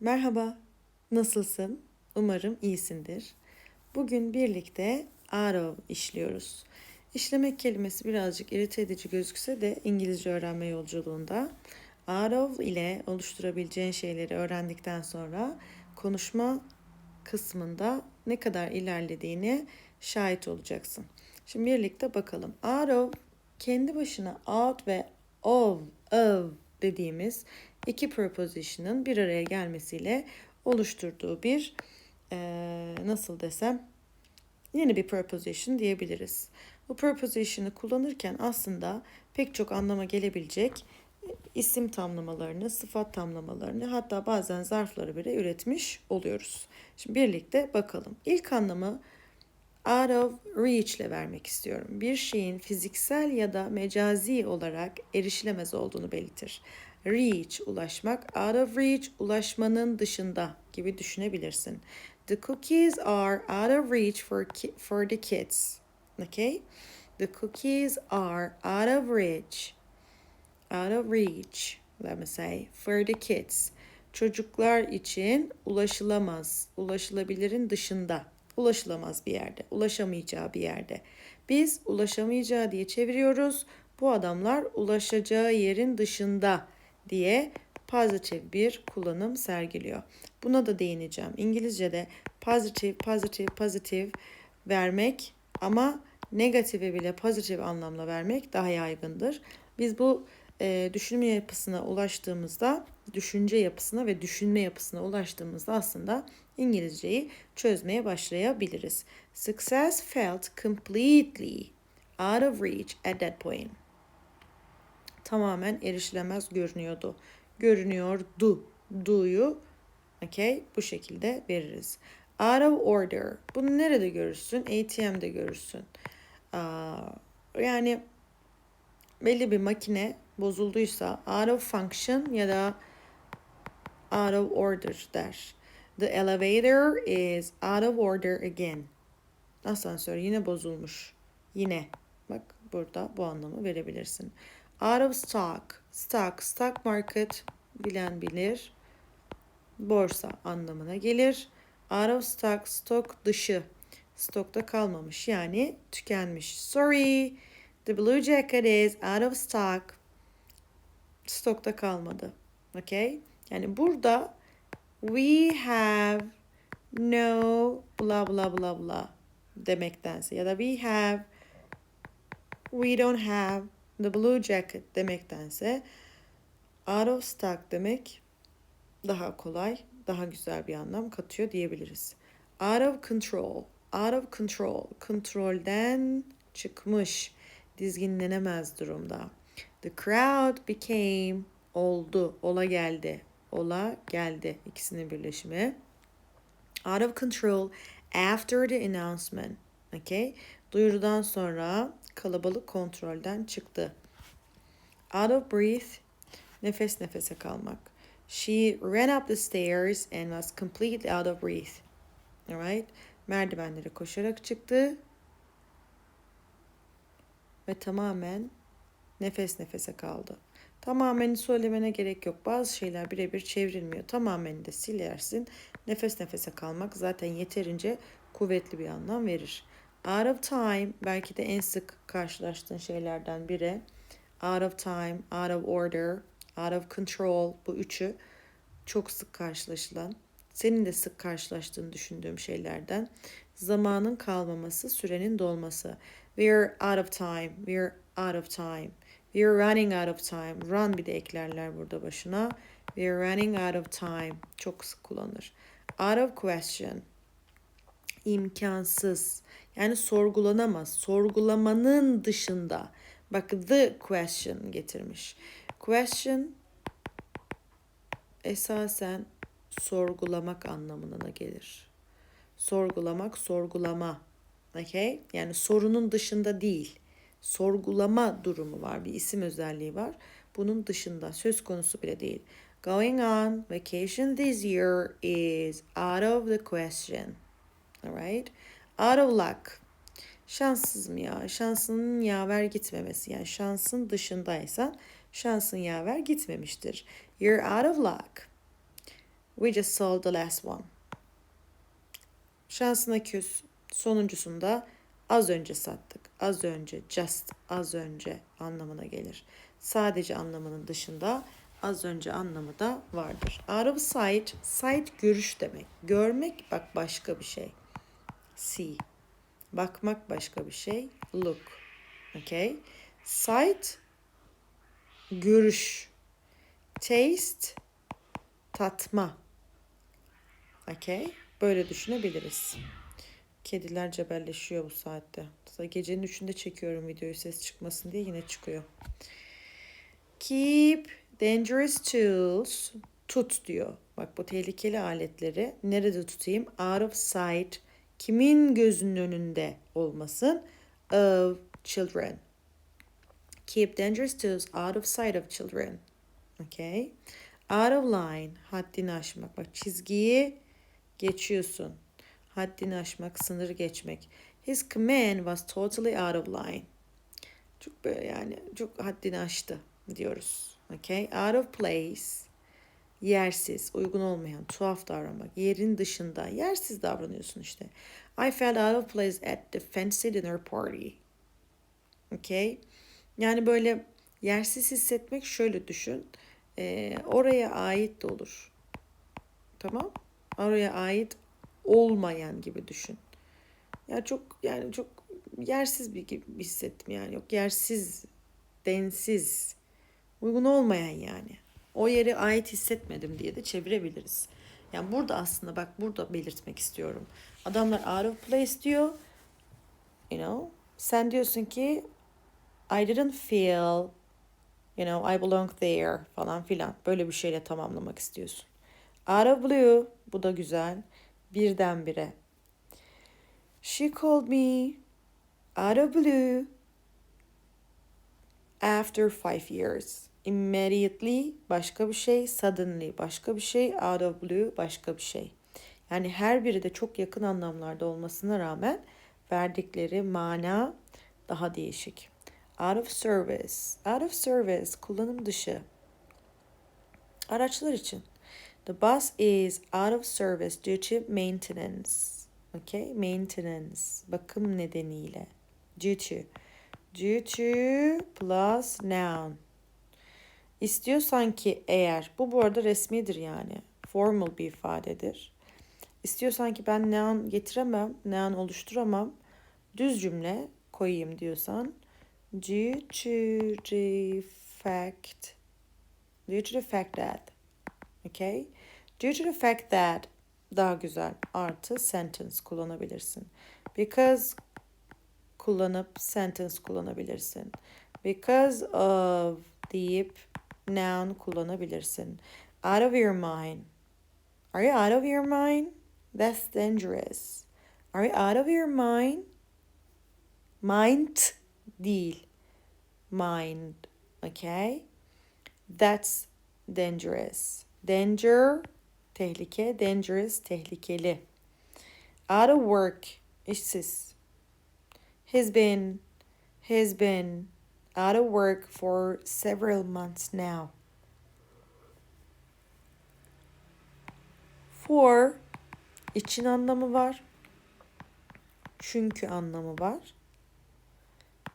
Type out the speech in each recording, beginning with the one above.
Merhaba, nasılsın? Umarım iyisindir. Bugün birlikte arrow işliyoruz. İşlemek kelimesi birazcık irite edici gözükse de İngilizce öğrenme yolculuğunda arrow ile oluşturabileceğin şeyleri öğrendikten sonra konuşma kısmında ne kadar ilerlediğini şahit olacaksın. Şimdi birlikte bakalım. Arrow kendi başına out ve of, of dediğimiz iki preposition'ın bir araya gelmesiyle oluşturduğu bir e, nasıl desem yeni bir preposition diyebiliriz. Bu preposition'ı kullanırken aslında pek çok anlama gelebilecek isim tamlamalarını, sıfat tamlamalarını hatta bazen zarfları bile üretmiş oluyoruz. Şimdi birlikte bakalım. İlk anlamı out of reach ile vermek istiyorum. Bir şeyin fiziksel ya da mecazi olarak erişilemez olduğunu belirtir. Reach, ulaşmak. Out of reach, ulaşmanın dışında gibi düşünebilirsin. The cookies are out of reach for, for the kids. Okay? The cookies are out of reach. Out of reach, let me say, for the kids. Çocuklar için ulaşılamaz, ulaşılabilirin dışında, ulaşılamaz bir yerde, ulaşamayacağı bir yerde. Biz ulaşamayacağı diye çeviriyoruz. Bu adamlar ulaşacağı yerin dışında diye pozitif bir kullanım sergiliyor. Buna da değineceğim. İngilizce'de pozitif, pozitif, pozitif vermek ama negatifi bile pozitif anlamla vermek daha yaygındır. Biz bu e, düşünme yapısına ulaştığımızda, düşünce yapısına ve düşünme yapısına ulaştığımızda aslında İngilizceyi çözmeye başlayabiliriz. Success felt completely out of reach at that point tamamen erişilemez görünüyordu. Görünüyordu. Do'yu okay, bu şekilde veririz. Out of order. Bunu nerede görürsün? ATM'de görürsün. Aa, yani belli bir makine bozulduysa out of function ya da out of order der. The elevator is out of order again. Asansör yine bozulmuş. Yine. Bak burada bu anlamı verebilirsin. Out of stock. Stock, stock market bilen bilir. Borsa anlamına gelir. Out of stock, stok dışı. Stokta kalmamış yani tükenmiş. Sorry, the blue jacket is out of stock. Stokta kalmadı. Okay? Yani burada we have no blah blah blah blah demektense ya da we have we don't have The blue jacket demektense out of stock demek daha kolay, daha güzel bir anlam katıyor diyebiliriz. Out of control, out of control, kontrolden çıkmış, dizginlenemez durumda. The crowd became oldu, ola geldi, ola geldi ikisinin birleşimi. Out of control after the announcement. Okay? Duyurudan sonra kalabalık kontrolden çıktı. Out of breath, nefes nefese kalmak. She ran up the stairs and was completely out of breath. Alright? Merdivenlere koşarak çıktı. Ve tamamen nefes nefese kaldı. Tamamen söylemene gerek yok. Bazı şeyler birebir çevrilmiyor. Tamamen de silersin. Nefes nefese kalmak zaten yeterince kuvvetli bir anlam verir. Out of time belki de en sık karşılaştığın şeylerden biri. Out of time, out of order, out of control bu üçü çok sık karşılaşılan, senin de sık karşılaştığını düşündüğüm şeylerden. Zamanın kalmaması, sürenin dolması. We're out of time, we're out of time. We're running out of time. Run bir de eklerler burada başına. We're running out of time. Çok sık kullanılır. Out of question. İmkansız. Yani sorgulanamaz. Sorgulamanın dışında. Bak the question getirmiş. Question esasen sorgulamak anlamına gelir. Sorgulamak, sorgulama. Okay? Yani sorunun dışında değil. Sorgulama durumu var. Bir isim özelliği var. Bunun dışında söz konusu bile değil. Going on vacation this year is out of the question. Alright? Out of luck. Şanssız mı ya? Şansının yaver gitmemesi. Yani şansın dışındaysan şansın yaver gitmemiştir. You're out of luck. We just sold the last one. Şansına küs. Sonuncusunda az önce sattık. Az önce, just, az önce anlamına gelir. Sadece anlamının dışında az önce anlamı da vardır. Out sight, sight görüş demek. Görmek bak başka bir şey. See. Bakmak başka bir şey. Look. Okay? Sight görüş. Taste tatma. Okay? Böyle düşünebiliriz. Kediler cebelleşiyor bu saatte. Gecenin üçünde çekiyorum videoyu ses çıkmasın diye yine çıkıyor. Keep dangerous tools. Tut diyor. Bak bu tehlikeli aletleri nerede tutayım? Out of sight. Kimin gözünün önünde olmasın? Of children. Keep dangerous tools out of sight of children. Okay. Out of line. Haddini aşmak. Bak çizgiyi geçiyorsun. Haddini aşmak, sınırı geçmek. His command was totally out of line. Çok böyle yani çok haddini aştı diyoruz. Okay? Out of place. Yersiz, uygun olmayan, tuhaf davranmak, yerin dışında, yersiz davranıyorsun işte. I felt out of place at the fancy dinner party. Okay? Yani böyle yersiz hissetmek şöyle düşün. Ee, oraya ait de olur. Tamam? Oraya ait olmayan gibi düşün. Ya çok yani çok yersiz bir gibi hissettim yani. Yok yersiz, densiz, uygun olmayan yani. O yere ait hissetmedim diye de çevirebiliriz. Yani burada aslında bak burada belirtmek istiyorum. Adamlar out of place diyor. You know, sen diyorsun ki I didn't feel you know I belong there falan filan. Böyle bir şeyle tamamlamak istiyorsun. Out of blue bu da güzel. Birdenbire. She called me out of blue after five years. Immediately başka bir şey, suddenly başka bir şey, out of blue başka bir şey. Yani her biri de çok yakın anlamlarda olmasına rağmen verdikleri mana daha değişik. Out of service. Out of service kullanım dışı. Araçlar için. The bus is out of service due to maintenance. Okay, maintenance. Bakım nedeniyle. Due to. Due to plus noun. İstiyorsan ki eğer, bu bu arada resmidir yani. Formal bir ifadedir. İstiyorsan ki ben noun getiremem, noun oluşturamam. Düz cümle koyayım diyorsan. Due to the fact. Due to the fact that. Okay? Due to the fact that daha güzel artı sentence kullanabilirsin. Because kullanıp sentence kullanabilirsin. Because of deyip noun kullanabilirsin. Out of your mind. Are you out of your mind? That's dangerous. Are you out of your mind? Mind değil. Mind. Okay? That's dangerous. Danger tehlike, dangerous tehlikeli. Out of work işsiz. He's been he's been out of work for several months now. For için anlamı var. Çünkü anlamı var.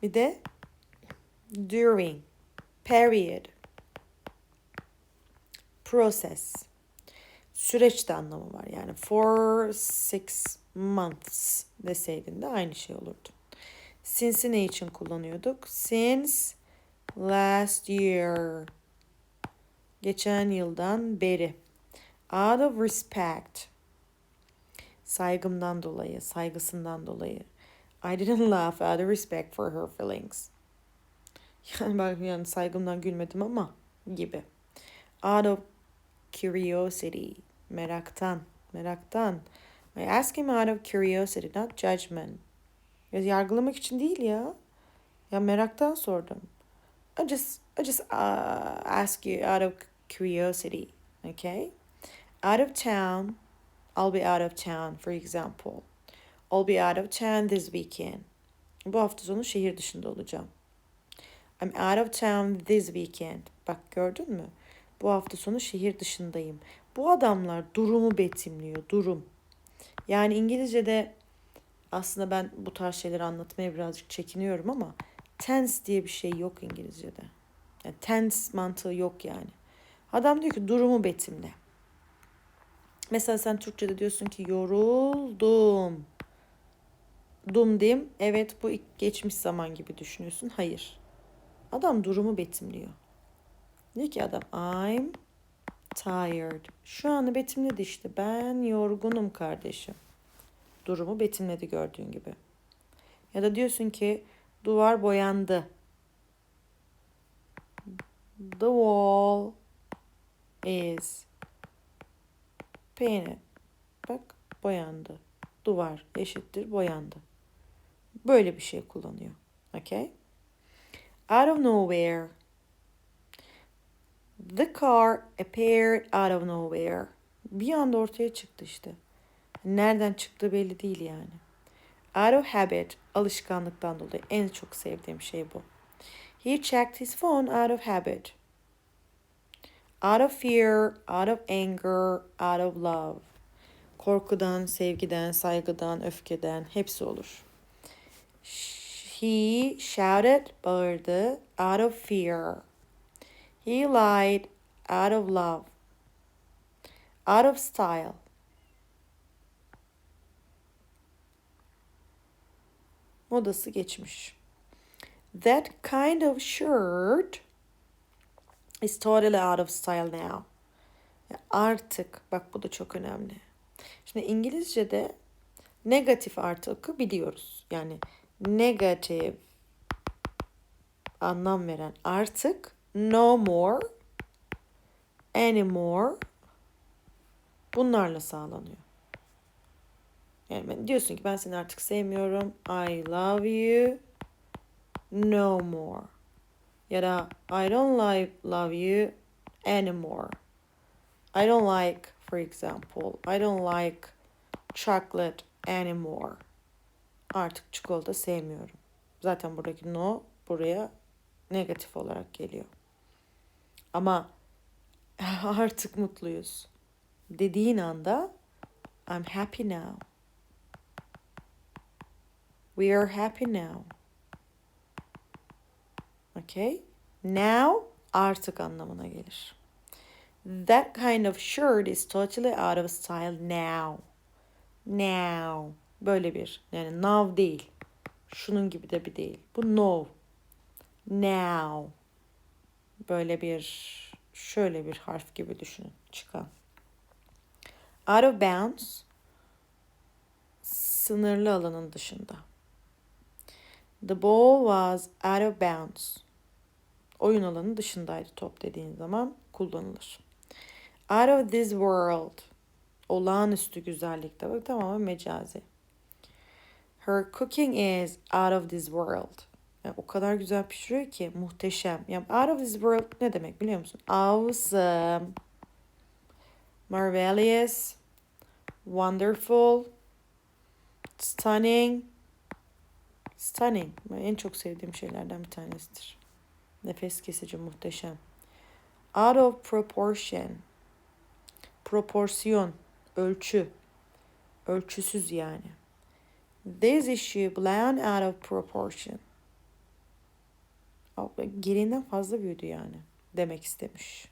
Bir de during, period, process. Süreç de anlamı var. Yani for six months deseydin de aynı şey olurdu. Since'i ne için kullanıyorduk? Since last year. Geçen yıldan beri. Out of respect. Saygımdan dolayı, saygısından dolayı. I didn't laugh out of respect for her feelings. Yani ben yani saygımdan gülmedim ama gibi. Out of curiosity. Meraktan. Meraktan. I ask him out of curiosity, not judgment. Ya yargılamak için değil ya. Ya meraktan sordum. I just I just uh, ask you out of curiosity, okay? Out of town, I'll be out of town, for example. I'll be out of town this weekend. Bu hafta sonu şehir dışında olacağım. I'm out of town this weekend. Bak gördün mü? Bu hafta sonu şehir dışındayım. Bu adamlar durumu betimliyor, durum. Yani İngilizce'de aslında ben bu tarz şeyleri anlatmaya birazcık çekiniyorum ama tense diye bir şey yok İngilizce'de. Yani tense mantığı yok yani. Adam diyor ki durumu betimle. Mesela sen Türkçe'de diyorsun ki yoruldum. Dum dim. Evet bu geçmiş zaman gibi düşünüyorsun. Hayır. Adam durumu betimliyor. Diyor ki adam I'm tired. Şu anı betimledi işte. Ben yorgunum kardeşim. Durumu betimledi gördüğün gibi. Ya da diyorsun ki duvar boyandı. The wall is painted. Bak boyandı. Duvar eşittir boyandı. Böyle bir şey kullanıyor. Okay? Out of nowhere. The car appeared out of nowhere. Bir anda ortaya çıktı işte. Nereden çıktığı belli değil yani. Out of habit, alışkanlıktan dolayı en çok sevdiğim şey bu. He checked his phone out of habit. Out of fear, out of anger, out of love. Korkudan, sevgiden, saygıdan, öfkeden hepsi olur. He shouted, bağırdı, out of fear. He lied, out of love. Out of style. Modası geçmiş. That kind of shirt is totally out of style now. Artık, bak bu da çok önemli. Şimdi İngilizce'de negatif artıkı biliyoruz. Yani negatif anlam veren artık no more, anymore bunlarla sağlanıyor. Yani diyorsun ki ben seni artık sevmiyorum. I love you no more. Ya da I don't like love you anymore. I don't like for example, I don't like chocolate anymore. Artık çikolata sevmiyorum. Zaten buradaki no buraya negatif olarak geliyor. Ama artık mutluyuz. Dediğin anda I'm happy now. We are happy now. Okay? Now artık anlamına gelir. That kind of shirt is totally out of style now. Now. Böyle bir. Yani now değil. Şunun gibi de bir değil. Bu no. Now. Böyle bir şöyle bir harf gibi düşünün. Çıkan. Out of bounds. Sınırlı alanın dışında. The ball was out of bounds. Oyun alanı dışındaydı top dediğin zaman kullanılır. Out of this world. Olağanüstü güzellikte. Bak tamamen mecazi. Her cooking is out of this world. Yani o kadar güzel pişiriyor ki muhteşem. Yani out of this world ne demek biliyor musun? Awesome. Marvelous. Wonderful. Stunning. Stunning. En çok sevdiğim şeylerden bir tanesidir. Nefes kesici, muhteşem. Out of proportion. Proporsiyon, ölçü. Ölçüsüz yani. This issue blown out of proportion. Gereğinden fazla büyüdü yani demek istemiş.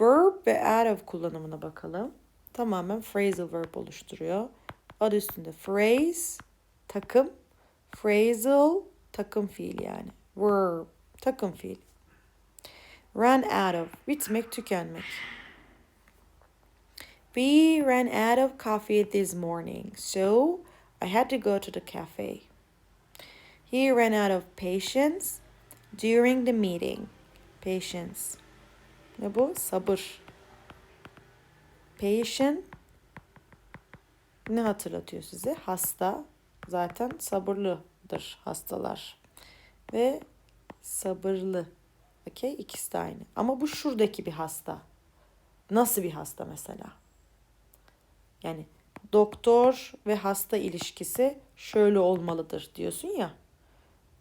Verb ve of kullanımına bakalım. Tamamen phrasal verb oluşturuyor. Adı üstünde phrase, takım, phrasal, takım fiil yani. Verb, takım fiil. Run out of, bitmek, tükenmek. We ran out of coffee this morning, so I had to go to the cafe. He ran out of patience during the meeting. Patience. Ne bu? Sabır. Patient ne hatırlatıyor size? Hasta zaten sabırlıdır hastalar. Ve sabırlı. Okay? İkisi de aynı. Ama bu şuradaki bir hasta. Nasıl bir hasta mesela? Yani doktor ve hasta ilişkisi şöyle olmalıdır diyorsun ya.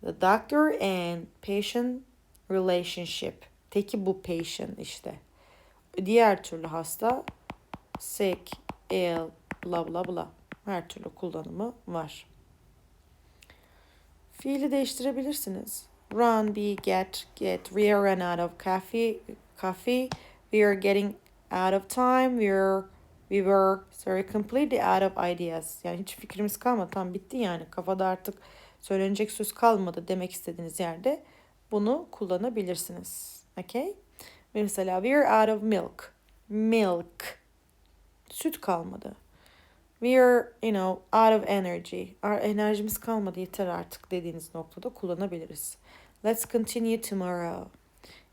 The doctor and patient relationship. Teki bu patient işte. Diğer türlü hasta sick, ill, bla bla bla. Her türlü kullanımı var. Fiili değiştirebilirsiniz. Run, be, get, get. We are run out of coffee. Coffee. We are getting out of time. We are we were sorry completely out of ideas. Yani hiç fikrimiz kalmadı. Tam bitti yani. Kafada artık söylenecek söz kalmadı demek istediğiniz yerde bunu kullanabilirsiniz. Okay? Mesela we are out of milk. Milk. Süt kalmadı. We are, you know, out of energy. Our enerjimiz kalmadı yeter artık dediğiniz noktada kullanabiliriz. Let's continue tomorrow.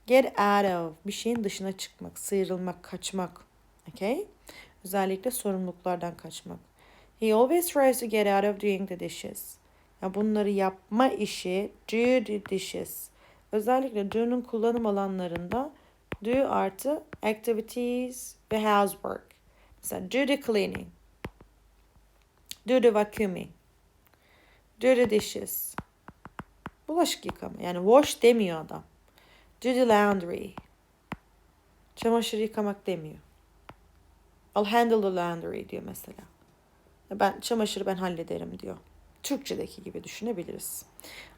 Get out of. Bir şeyin dışına çıkmak, sıyrılmak, kaçmak. Okay? Özellikle sorumluluklardan kaçmak. He always tries to get out of doing the dishes. Ya bunları yapma işi do dishes. Özellikle do'nun kullanım alanlarında do artı activities ve housework. Mesela do the cleaning. Do the vacuuming. Do the dishes. Bulaşık yıkama. Yani wash demiyor adam. Do the laundry. Çamaşır yıkamak demiyor. I'll handle the laundry diyor mesela. Ben çamaşırı ben hallederim diyor. Türkçedeki gibi düşünebiliriz.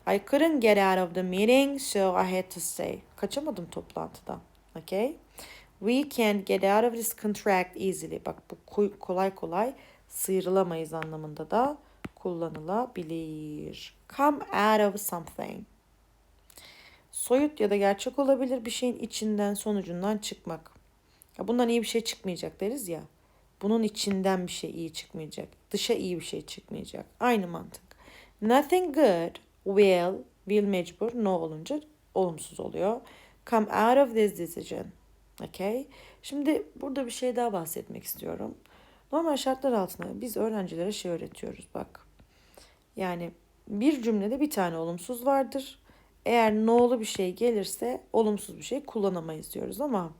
I couldn't get out of the meeting so I had to stay. Kaçamadım toplantıdan. Okay? We can't get out of this contract easily. Bak bu kolay kolay sıyrılamayız anlamında da kullanılabilir. Come out of something. Soyut ya da gerçek olabilir bir şeyin içinden sonucundan çıkmak. Ya bundan iyi bir şey çıkmayacak deriz ya. Bunun içinden bir şey iyi çıkmayacak. Dışa iyi bir şey çıkmayacak. Aynı mantık. Nothing good will, will mecbur, no olunca olumsuz oluyor. Come out of this decision. Okay? Şimdi burada bir şey daha bahsetmek istiyorum. Normal şartlar altında biz öğrencilere şey öğretiyoruz bak. Yani bir cümlede bir tane olumsuz vardır. Eğer no'lu bir şey gelirse olumsuz bir şey kullanamayız diyoruz ama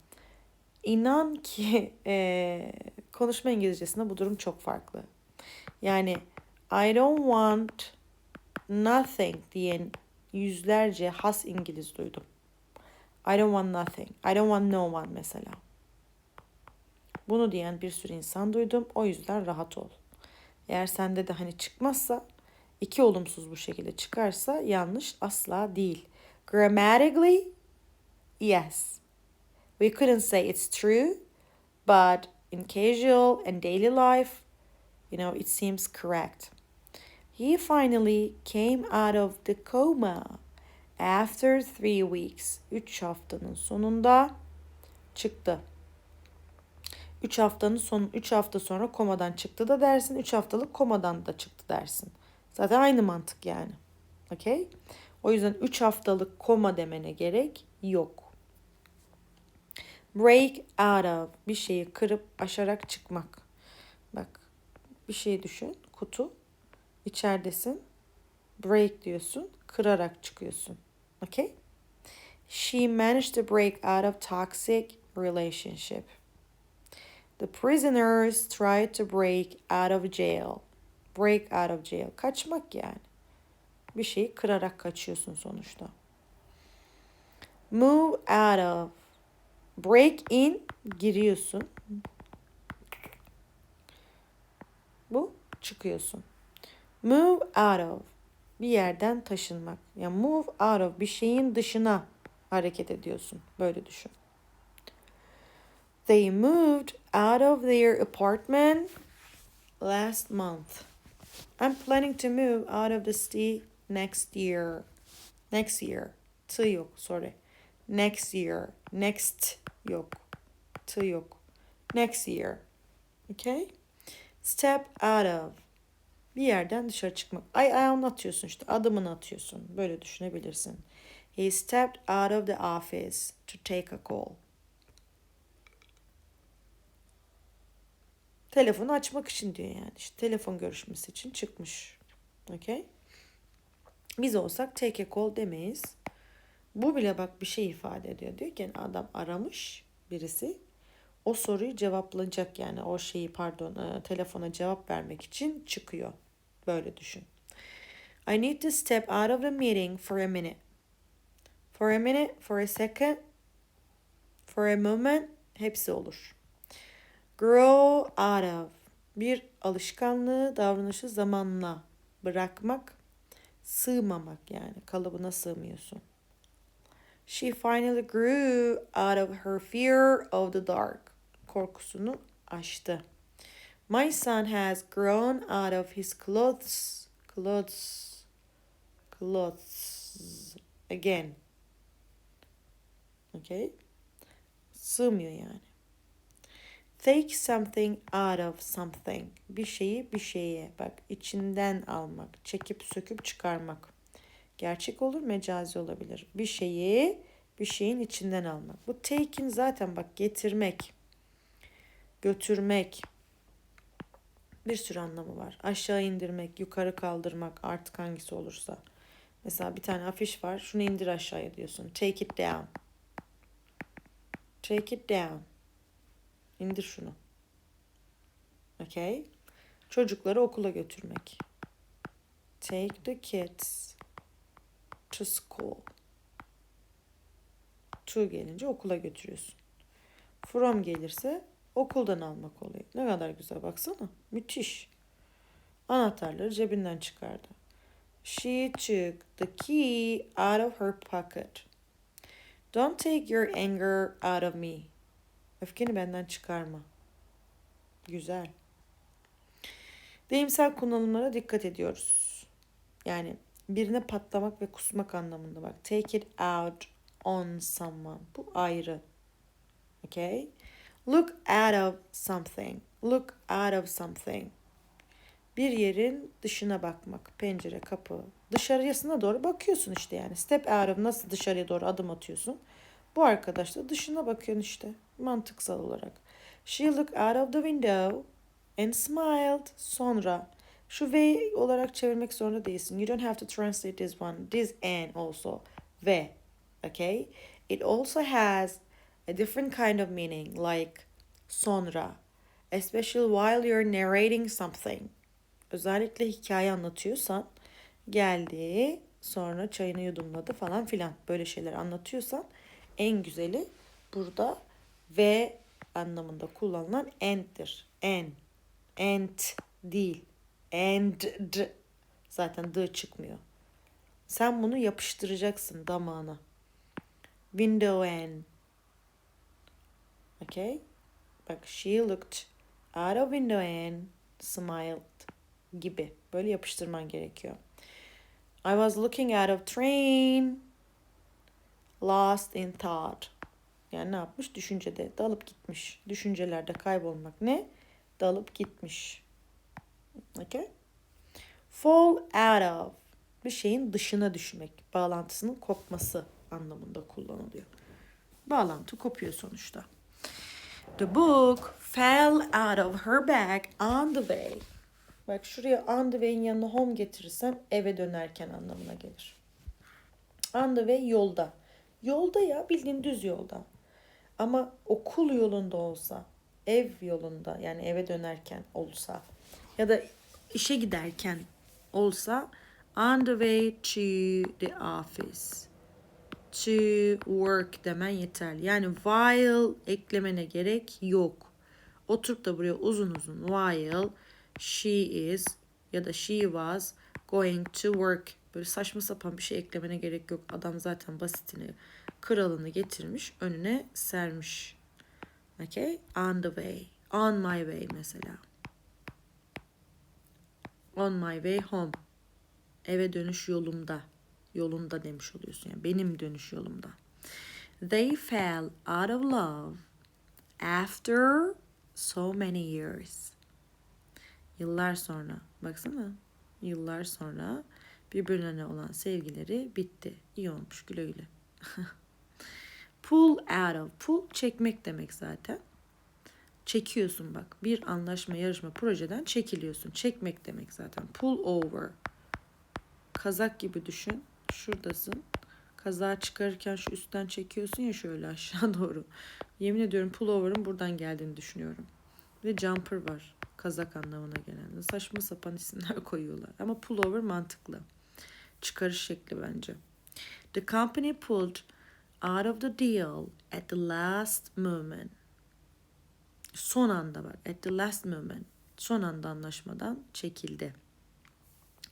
inan ki e, konuşma İngilizcesinde bu durum çok farklı. Yani I don't want nothing diyen yüzlerce has İngiliz duydum. I don't want nothing. I don't want no one mesela. Bunu diyen bir sürü insan duydum. O yüzden rahat ol. Eğer sende de hani çıkmazsa iki olumsuz bu şekilde çıkarsa yanlış asla değil. Grammatically yes. We couldn't say it's true, but in casual and daily life, you know, it seems correct. He finally came out of the coma after three weeks. Üç haftanın sonunda çıktı. 3 haftanın son 3 hafta sonra komadan çıktı da dersin. 3 haftalık komadan da çıktı dersin. Zaten aynı mantık yani. Okay? O yüzden 3 haftalık koma demene gerek yok. Break out of bir şeyi kırıp aşarak çıkmak. Bak bir şey düşün. Kutu. İçeridesin. Break diyorsun. Kırarak çıkıyorsun. Okay? She managed to break out of toxic relationship. The prisoners tried to break out of jail. Break out of jail. Kaçmak yani. Bir şeyi kırarak kaçıyorsun sonuçta. Move out of. Break in giriyorsun. Bu çıkıyorsun. Move out of. Bir yerden taşınmak. Yani move out of bir şeyin dışına hareket ediyorsun. Böyle düşün. They moved out of their apartment last month. I'm planning to move out of the city next year. Next year. Tı yok, sorry. Next year. Next yok. Tı yok. Next year. Okay? Step out of. Bir yerden dışarı çıkmak. Ay ayağını atıyorsun işte. Adımını atıyorsun. Böyle düşünebilirsin. He stepped out of the office to take a call. Telefonu açmak için diyor yani. İşte telefon görüşmesi için çıkmış. Okay? Biz olsak take a call demeyiz. Bu bile bak bir şey ifade ediyor. Diyor ki adam aramış birisi. O soruyu cevaplayacak yani o şeyi pardon e, telefona cevap vermek için çıkıyor. Böyle düşün. I need to step out of the meeting for a minute. For a minute, for a second, for a moment, hepsi olur. Grow out of. Bir alışkanlığı, davranışı zamanla bırakmak, sığmamak yani kalıbına sığmıyorsun. She finally grew out of her fear of the dark. Korkusunu aştı. My son has grown out of his clothes. Clothes. Clothes. Again. Okay. Sığmıyor yani. Take something out of something. Bir şeyi bir şeye. Bak içinden almak. Çekip söküp çıkarmak. Gerçek olur, mecazi olabilir. Bir şeyi bir şeyin içinden almak. Bu take'in zaten bak getirmek, götürmek bir sürü anlamı var. Aşağı indirmek, yukarı kaldırmak artık hangisi olursa. Mesela bir tane afiş var. Şunu indir aşağıya diyorsun. Take it down. Take it down. İndir şunu. Okay? Çocukları okula götürmek. Take the kids to school. To gelince okula götürüyorsun. From gelirse okuldan almak oluyor. Ne kadar güzel baksana. Müthiş. Anahtarları cebinden çıkardı. She took the key out of her pocket. Don't take your anger out of me. Öfkeni benden çıkarma. Güzel. Deyimsel kullanımlara dikkat ediyoruz. Yani birine patlamak ve kusmak anlamında bak. Take it out on someone. Bu ayrı. Okay? Look out of something. Look out of something. Bir yerin dışına bakmak. Pencere, kapı. Dışarısına doğru bakıyorsun işte yani. Step out of nasıl dışarıya doğru adım atıyorsun. Bu arkadaş da dışına bakıyorsun işte. Mantıksal olarak. She looked out of the window and smiled. Sonra şu ve olarak çevirmek zorunda değilsin. You don't have to translate this one. This and also. Ve. Okay? It also has a different kind of meaning like sonra. Especially while you're narrating something. Özellikle hikaye anlatıyorsan geldi sonra çayını yudumladı falan filan böyle şeyler anlatıyorsan en güzeli burada ve anlamında kullanılan and'dir. And. And değil. And d. Zaten d çıkmıyor. Sen bunu yapıştıracaksın damağına. Window and. Okay? Bak she looked out of window and smiled gibi. Böyle yapıştırman gerekiyor. I was looking out of train. Lost in thought. Yani ne yapmış? Düşüncede dalıp gitmiş. Düşüncelerde kaybolmak ne? Dalıp gitmiş. Okay? Fall out of. Bir şeyin dışına düşmek. Bağlantısının kopması anlamında kullanılıyor. Bağlantı kopuyor sonuçta. The book fell out of her bag on the way. Bak şuraya on the way'in yanına home getirirsen eve dönerken anlamına gelir. On the way yolda. Yolda ya bildiğin düz yolda. Ama okul yolunda olsa, ev yolunda yani eve dönerken olsa ya da işe giderken olsa on the way to the office to work demen yeterli. Yani while eklemene gerek yok. Oturup da buraya uzun uzun while she is ya da she was going to work böyle saçma sapan bir şey eklemene gerek yok. Adam zaten basitini kralını getirmiş önüne sermiş. Okay? On the way. On my way mesela. On my way home. Eve dönüş yolumda. Yolunda demiş oluyorsun. Yani benim dönüş yolumda. They fell out of love after so many years. Yıllar sonra. Baksana. Yıllar sonra birbirlerine olan sevgileri bitti. İyi olmuş güle güle. Pull out of. Pull çekmek demek zaten. Çekiyorsun bak. Bir anlaşma, yarışma, projeden çekiliyorsun. Çekmek demek zaten. Pull over. Kazak gibi düşün. Şuradasın. Kazağı çıkarırken şu üstten çekiyorsun ya şöyle aşağı doğru. Yemin ediyorum pull over'ın buradan geldiğini düşünüyorum. Ve jumper var. Kazak anlamına gelen. Saçma sapan isimler koyuyorlar. Ama pull over mantıklı. Çıkarış şekli bence. The company pulled out of the deal at the last moment. Son anda bak. At the last moment. Son anda anlaşmadan çekildi.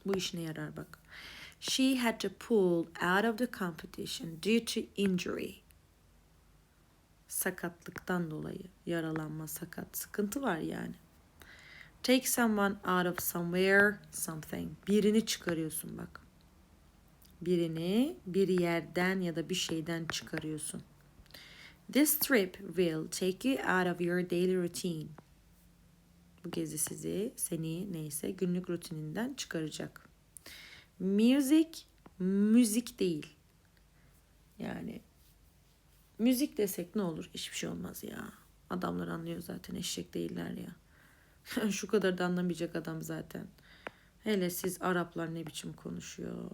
Bu işine yarar bak. She had to pull out of the competition due to injury. Sakatlıktan dolayı. Yaralanma, sakat. Sıkıntı var yani. Take someone out of somewhere, something. Birini çıkarıyorsun bak. Birini bir yerden ya da bir şeyden çıkarıyorsun. This trip will take you out of your daily routine. Bu gezi sizi, seni neyse günlük rutininden çıkaracak. Music, müzik değil. Yani müzik desek ne olur? Hiçbir şey olmaz ya. Adamlar anlıyor zaten eşek değiller ya. Şu kadar da anlamayacak adam zaten. Hele siz Araplar ne biçim konuşuyor.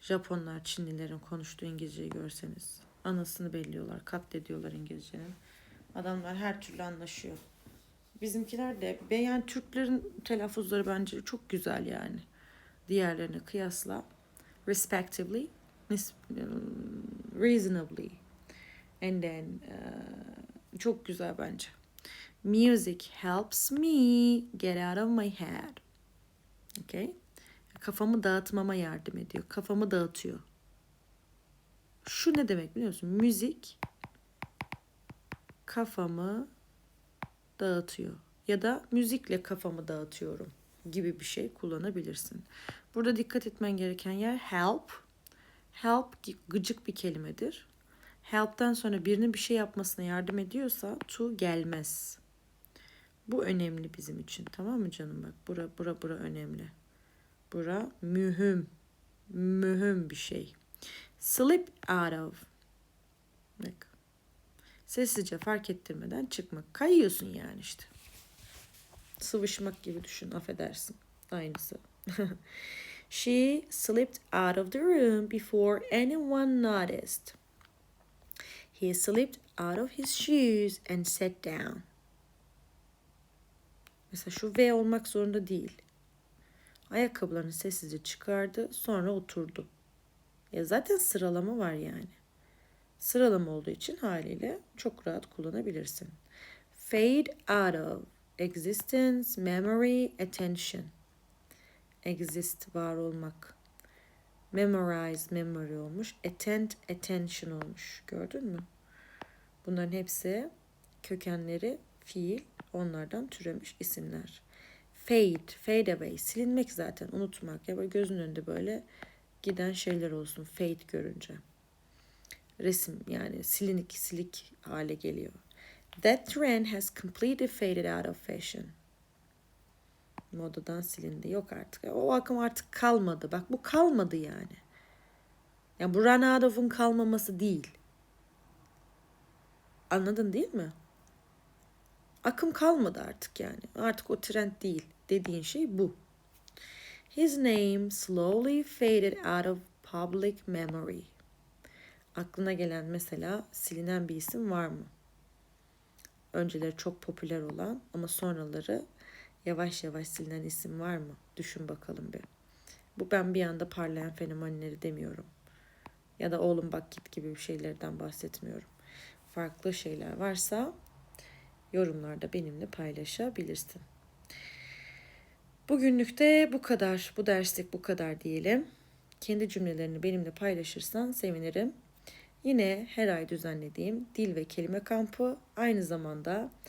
Japonlar, Çinlilerin konuştuğu İngilizceyi görseniz. Anasını belliyorlar, katlediyorlar İngilizcenin. Adamlar her türlü anlaşıyor. Bizimkiler de beğen Türklerin telaffuzları bence çok güzel yani. Diğerlerine kıyasla. Respectively, reasonably. And then uh, çok güzel bence. Music helps me get out of my head. Okay? Kafamı dağıtmama yardım ediyor. Kafamı dağıtıyor. Şu ne demek biliyor musun? Müzik kafamı dağıtıyor. Ya da müzikle kafamı dağıtıyorum gibi bir şey kullanabilirsin. Burada dikkat etmen gereken yer help. Help gıcık bir kelimedir. Help'ten sonra birinin bir şey yapmasına yardım ediyorsa to gelmez. Bu önemli bizim için. Tamam mı canım bak? Bura bura bura önemli. Bura mühim. Mühim bir şey. Slip out of. Bak. Sessizce fark ettirmeden çıkmak. Kayıyorsun yani işte. Sıvışmak gibi düşün. Affedersin. Aynısı. She slipped out of the room before anyone noticed. He slipped out of his shoes and sat down. Mesela şu V olmak zorunda değil. Ayakkabılarını sessizce çıkardı, sonra oturdu. Ya zaten sıralama var yani. Sıralama olduğu için haliyle çok rahat kullanabilirsin. Fade out of existence, memory, attention. Exist var olmak. Memorize memory olmuş. Attend attention olmuş. Gördün mü? Bunların hepsi kökenleri fiil onlardan türemiş isimler. Fade, fade away, silinmek zaten, unutmak. Ya böyle gözün önünde böyle giden şeyler olsun fade görünce. Resim yani silinik silik hale geliyor. That trend has completely faded out of fashion. Modadan silindi. Yok artık. O akım artık kalmadı. Bak bu kalmadı yani. Yani bu run out of'un kalmaması değil. Anladın değil mi? Akım kalmadı artık yani. Artık o trend değil. Dediğin şey bu. His name slowly faded out of public memory. Aklına gelen mesela silinen bir isim var mı? Önceleri çok popüler olan ama sonraları yavaş yavaş silinen isim var mı? Düşün bakalım bir. Bu ben bir anda parlayan fenomenleri demiyorum. Ya da oğlum bak git gibi bir şeylerden bahsetmiyorum. Farklı şeyler varsa yorumlarda benimle paylaşabilirsin. Bugünlük de bu kadar. Bu derslik bu kadar diyelim. Kendi cümlelerini benimle paylaşırsan sevinirim. Yine her ay düzenlediğim dil ve kelime kampı aynı zamanda